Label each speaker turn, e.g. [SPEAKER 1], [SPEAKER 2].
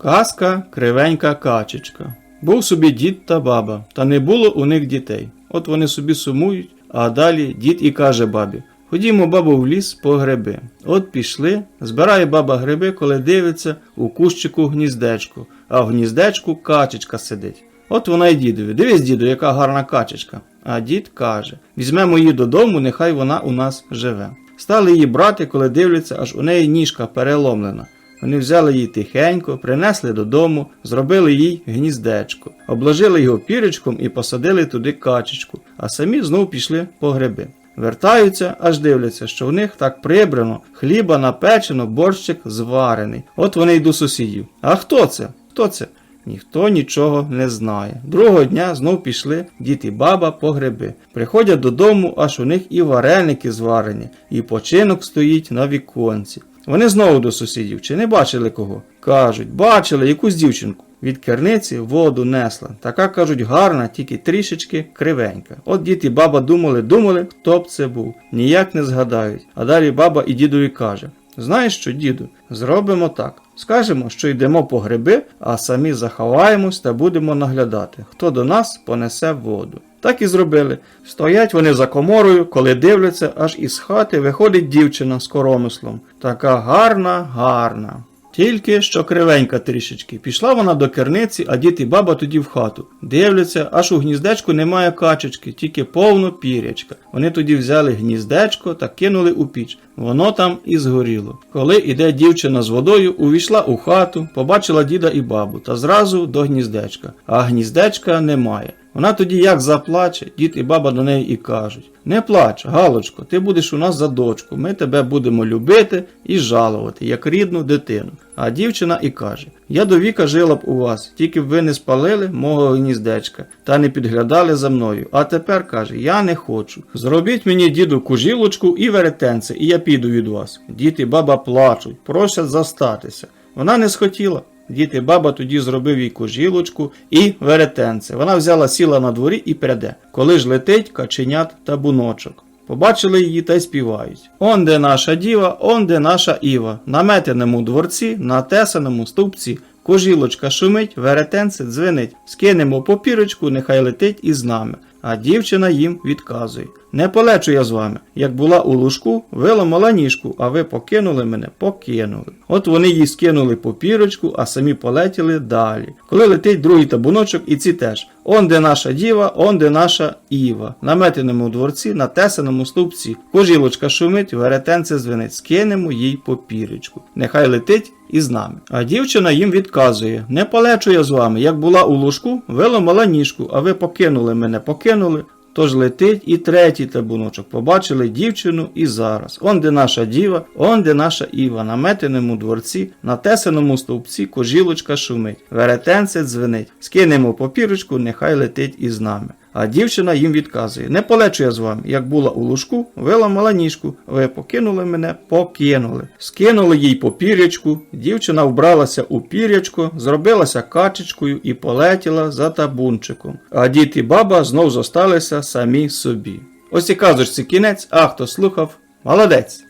[SPEAKER 1] Казка кривенька качечка. Був собі дід та баба, та не було у них дітей. От вони собі сумують, а далі дід і каже бабі: Ходімо, бабу, в ліс по гриби. От пішли, збирає баба гриби, коли дивиться у кущику гніздечко, а в гніздечку качечка сидить. От вона й дідові. Дивись, діду, яка гарна качечка. А дід каже: візьмемо її додому, нехай вона у нас живе. Стали її брати, коли дивляться, аж у неї ніжка переломлена. Вони взяли її тихенько, принесли додому, зробили їй гніздечко, обложили його пірочком і посадили туди качечку, а самі знов пішли по гриби. Вертаються, аж дивляться, що в них так прибрано, хліба напечено, борщик зварений. От вони й до сусідів. А хто це? Хто це? Ніхто нічого не знає. Другого дня знов пішли дід і баба по гриби. Приходять додому, аж у них і вареники зварені, і починок стоїть на віконці. Вони знову до сусідів, чи не бачили кого? Кажуть, бачили якусь дівчинку. Від керниці воду несла. Така, кажуть, гарна, тільки трішечки кривенька. От дід і баба думали, думали, хто б це був. Ніяк не згадають. А далі баба і дідові каже: Знаєш що, діду, зробимо так. Скажемо, що йдемо по гриби, а самі заховаємось та будемо наглядати, хто до нас понесе воду. Так і зробили. Стоять вони за коморою, коли дивляться, аж із хати виходить дівчина з коромислом. Така гарна, гарна. Тільки що кривенька трішечки. Пішла вона до керниці, а дід і баба тоді в хату. Дивляться, аж у гніздечку немає качечки, тільки повно пірячка. Вони тоді взяли гніздечко та кинули у піч. Воно там і згоріло. Коли іде дівчина з водою, увійшла у хату, побачила діда і бабу та зразу до гніздечка. А гніздечка немає. Вона тоді як заплаче, дід і баба до неї і кажуть: Не плач, Галочко, ти будеш у нас за дочку, ми тебе будемо любити і жалувати, як рідну дитину. А дівчина і каже: Я до віка жила б у вас, тільки б ви не спалили мого гніздечка та не підглядали за мною. А тепер каже: Я не хочу. Зробіть мені, діду, кужілочку і веретенце, і я піду від вас. Дід і баба плачуть, просять застатися. Вона не схотіла. Дід і баба тоді зробив їй кожілочку і веретенце. Вона взяла сіла на дворі і пряде, коли ж летить каченят та буночок. Побачили її та й співають. Он де наша діва, он де наша Іва, на метеному дворці, на тесаному стовпці. Кожілочка шумить, веретенце дзвенить, скинемо попірочку, нехай летить із нами. А дівчина їм відказує: Не полечу я з вами. Як була у лужку, виламала ніжку, а ви покинули мене, покинули. От вони їй скинули попірочку, а самі полетіли далі. Коли летить другий табуночок, і ці теж. Он де наша діва, он де наша Іва. На метеному дворці, на тесаному стовпці. Кожілочка шумить, веретенце дзвенить, скинемо їй попірочку. Нехай летить із нами. А дівчина їм відказує: Не полечу я з вами. Як була у ложку, виламала ніжку, а ви покинули мене, покинули. Тож летить і третій табуночок. Побачили дівчину і зараз. Он де наша діва, он де наша Іва, на метеному дворці, на тесаному стовпці кожілочка шумить, веретенце дзвенить, скинемо попірочку, нехай летить із нами. А дівчина їм відказує: Не полечу я з вами. Як була у лужку, виламала ніжку. Ви покинули мене, покинули. Скинули їй по пірячку. Дівчина вбралася у пірячко, зробилася качечкою і полетіла за табунчиком. А дід і баба знов зосталися самі собі. Ось і казочці кінець, а хто слухав, молодець.